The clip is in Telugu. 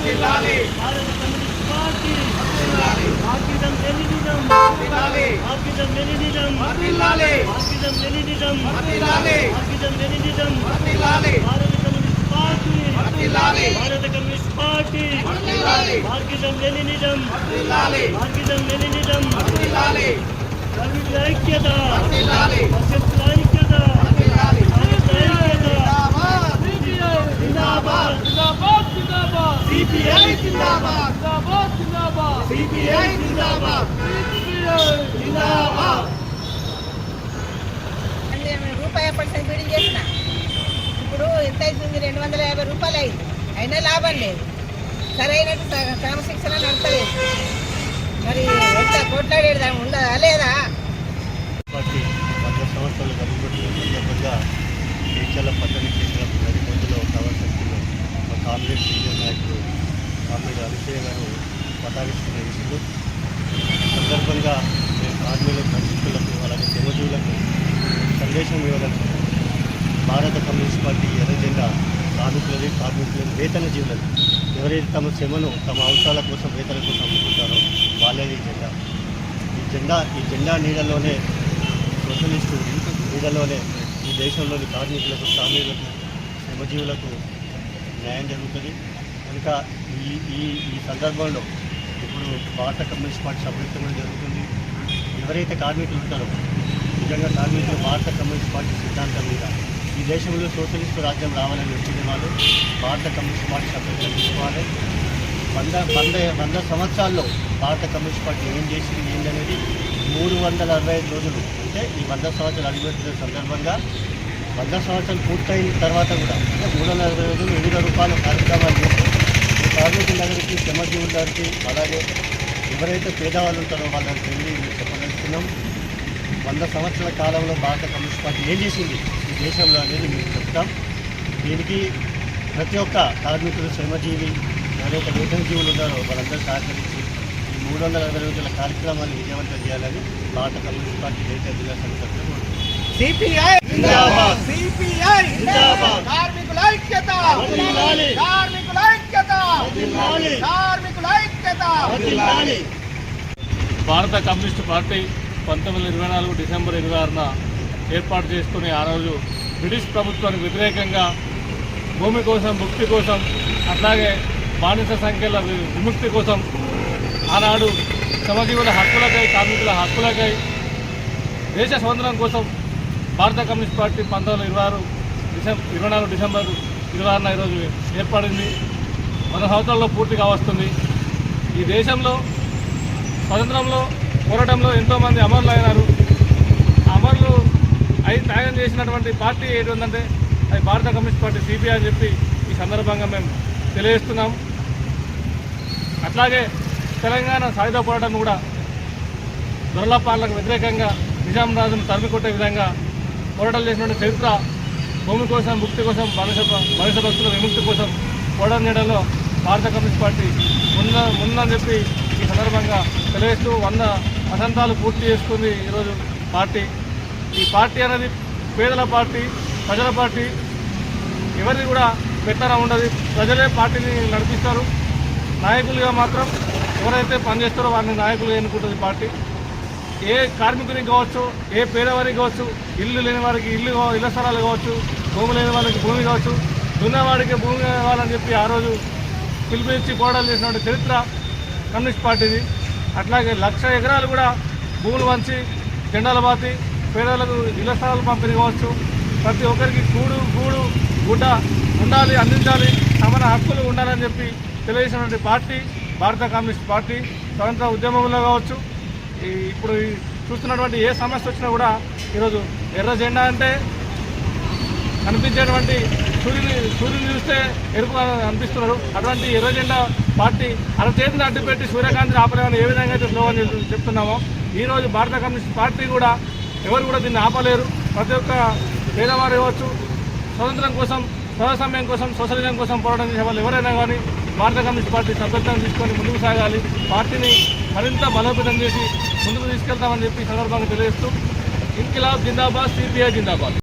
ఐక్యత ప్రజల ఐక్యత భారత communist party Marxism Leninism Marxism Leninism Marxism Leninism Marxism Leninism భారత కమ్యూనిస్ట్ పార్టీ భారత communist party Marxism Leninism Marxism Leninism కార్మికుల ఐక్యత అసెంబ్లీ ఐక్యత భారత ఐక్యత జిందాబాద్ సిపిఐ జిందాబాద్. సిపిఐ జిందాబాద్. జిందాబాద్. రూపాయి పర్సెంట్ చేసిన? ఇప్పుడు ఎంత అవుతుంది? రెండు వందల యాభై రూపాయలు అయింది. అయినా లాభం లేదు. సరైనట్టు స- క్రమశిక్షణ నడతలేదు మరి ఎంత కొట్లాడేది? ఉందా లేదా? సంవత్సరాలు సందర్భంగా పట్టణ కేంద్రం కాంగ్రెస్ సీనియర్ నాయకుడు కామ్రేడ్ అభిషేక్ గారు పతాకిస్తున్న ఇష్యూ సందర్భంగా మేము కార్మికుల పరిస్థితులకు అలాగే శ్రమజీవులకు సందేశం ఇవ్వగలుగుతున్నాం భారత కమ్యూనిస్ట్ పార్టీ ఎర్రజెండా కార్మికులది వేతన జీవులది. ఎవరైతే తమ శ్రమను తమ అవసరాల కోసం వేతన కోసం అమ్ముకుంటారో వాళ్ళది ఈ జెండా. ఈ జెండా ఈ జెండా నీడలోనే సోషలిస్టు నీడలోనే ఈ దేశంలోని కార్మికులకు శ్రామికులకు శ్రమజీవులకు న్యాయం జరుగుతుంది. కనుక ఈ ఈ ఈ సందర్భంలో ఇప్పుడు భారత కమ్యూనిస్ట్ పార్టీ సభ్యత్వం జరుగుతుంది. ఎవరైతే కార్మికులు ఉంటారో నిజంగా కార్మికులు భారత కమ్యూనిస్ట్ పార్టీ సిద్ధాంతం మీద ఈ దేశంలో సోషలిస్ట్ రాజ్యం రావాలని వచ్చిన వాళ్ళు భారత కమ్యూనిస్ట్ పార్టీ సభ్యత్వం తీసుకోవాలి. వంద వంద వంద సంవత్సరాల్లో భారత కమ్యూనిస్ట్ పార్టీ ఏం చేసింది ఏంటనేది మూడు వందల అరవై ఐదు రోజులు అంటే ఈ వంద సంవత్సరాలు అడుగుపెట్టిన సందర్భంగా వంద సంవత్సరాలు పూర్తయిన తర్వాత కూడా మూడు వందల ఇరవై రోజులు వివిధ రూపాయల కార్యక్రమాలు చేస్తూ ఈ కార్మికుల దగ్గరికి దగ్గరికి అలాగే ఎవరైతే పేదవాళ్ళు ఉంటారో వాళ్ళని వెళ్ళి మేము చెప్పదలుచుకున్నాం. వంద సంవత్సరాల కాలంలో భారత కమ్యూనిస్ట్ పార్టీ ఏం చేసింది? ఈ దేశంలో అనేది మేము చెప్తాం. దీనికి ప్రతి ఒక్క కార్మికులు శ్రమజీవి ఎవరైతే వేతన జీవులు ఉన్నారో వాళ్ళందరూ సహకరించి ఈ మూడు వందల అరవై రోజుల కార్యక్రమాన్ని విజయవంతం చేయాలని భారత కమ్యూనిస్ట్ పార్టీ దేశ జిల్లా సంస్థలు సిపిఐ జిందాబాద్. సిపిఐ జిందాబాద్. కార్మికుల ఐక్యత. కార్మికుల ఐక్యత. కార్మికుల ఐక్యత. భారత కమ్యూనిస్టు పార్టీ పంతొమ్మిది వందల ఇరవై నాలుగు డిసెంబర్ ఇరవై ఆరున ఏర్పాటు చేసుకుని ఆ రోజు బ్రిటిష్ ప్రభుత్వానికి వ్యతిరేకంగా భూమి కోసం ముక్తి కోసం అట్లాగే బానిస సంఖ్యల విముక్తి కోసం ఆనాడు శ్రమజీవుల హక్కులకై కార్మికుల హక్కులకై దేశ స్వతంత్రం కోసం భారత కమ్యూనిస్ట్ పార్టీ పంతొమ్మిది ఇరవై ఆరు డిసెంబర్ ఇరవై నాలుగు డిసెంబర్ ఇరవై ఆరున ఈరోజు ఏర్పడింది. వంద సంవత్సరాల్లో పూర్తిగా వస్తుంది ఈ దేశంలో స్వతంత్రంలో పోరాటంలో ఎంతోమంది అమరులు అయినారు. అమరులు అయి త్యాగం చేసినటువంటి పార్టీ ఏది ఉందంటే అది భారత కమ్యూనిస్ట్ పార్టీ సిపిఐ అని చెప్పి ఈ సందర్భంగా మేము తెలియజేస్తున్నాం. అట్లాగే తెలంగాణ సాయుధ పోరాటం కూడా దొరలపాలకు వ్యతిరేకంగా నిజాం రాజును తరిమికొట్టే విధంగా పోరాటాలు చేసినటువంటి చరిత్ర భూమి కోసం ముక్తి కోసం మనుష మనుష భక్తుల విముక్తి కోసం పోరాటం చేయడంలో భారత కమ్యూనిస్ట్ పార్టీ ముంద ముందని చెప్పి ఈ సందర్భంగా తెలియజేస్తూ వంద వసంతాలు పూర్తి చేసుకుంది ఈరోజు పార్టీ. ఈ పార్టీ అనేది పేదల పార్టీ ప్రజల పార్టీ. ఎవరిది కూడా పెట్టారా ఉండదు. ప్రజలే పార్టీని నడిపిస్తారు. నాయకులుగా మాత్రం ఎవరైతే పనిచేస్తారో వారిని నాయకులు ఎన్నుకుంటుంది పార్టీ. ఏ కార్మికునికి కావచ్చు ఏ పేదవారికి కావచ్చు ఇల్లు లేని వారికి ఇల్లు ఇళ్ళ స్థలాలు కావచ్చు భూమి లేని వాళ్ళకి భూమి కావచ్చు దున్నవాడికి భూమి కావాలని చెప్పి ఆ రోజు పిలిపించి పోరాటాలు చేసినటువంటి చరిత్ర కమ్యూనిస్ట్ పార్టీది. అట్లాగే లక్ష ఎకరాలు కూడా భూములు వంచి జెండాలు బాతి పేదలకు ఇళ్ళ స్థలాలు పంపిణీ కావచ్చు. ప్రతి ఒక్కరికి కూడు గూడు గుడ్డ ఉండాలి అందించాలి సమాన హక్కులు ఉండాలని చెప్పి తెలియజేసినటువంటి పార్టీ భారత కమ్యూనిస్ట్ పార్టీ స్వతంత్ర ఉద్యమంలో కావచ్చు. ఇప్పుడు చూస్తున్నటువంటి ఏ సమస్య వచ్చినా కూడా ఈరోజు ఎర్ర జెండా అంటే కనిపించేటువంటి సూర్యుని సూర్యుని చూస్తే ఎరుపు అనిపిస్తున్నారు. అటువంటి ఎర్ర జెండా పార్టీ అర చేతిని అడ్డుపెట్టి సూర్యకాంతిని ఆపలేమని ఏ విధంగా అయితే స్లోగన్ అని చెప్తున్నామో ఈరోజు భారత కమ్యూనిస్ట్ పార్టీ కూడా ఎవరు కూడా దీన్ని ఆపలేరు. ప్రతి ఒక్క పేదవారు ఇవ్వచ్చు స్వతంత్రం కోసం ప్రజాస్వామ్యం కోసం సోషలిజం కోసం పోరాటం చేసే వాళ్ళు ఎవరైనా కానీ భారత కమ్యూనిస్ట్ పార్టీ సభ్యత్వం తీసుకొని ముందుకు సాగాలి. పార్టీని మరింత బలోపేతం చేసి ముందుకు తీసుకెళ్తామని చెప్పి సందర్భంగా తెలియజేస్తూ ఇన్కిలాబ్ జిందాబాద్ సిపిఐ జిందాబాద్.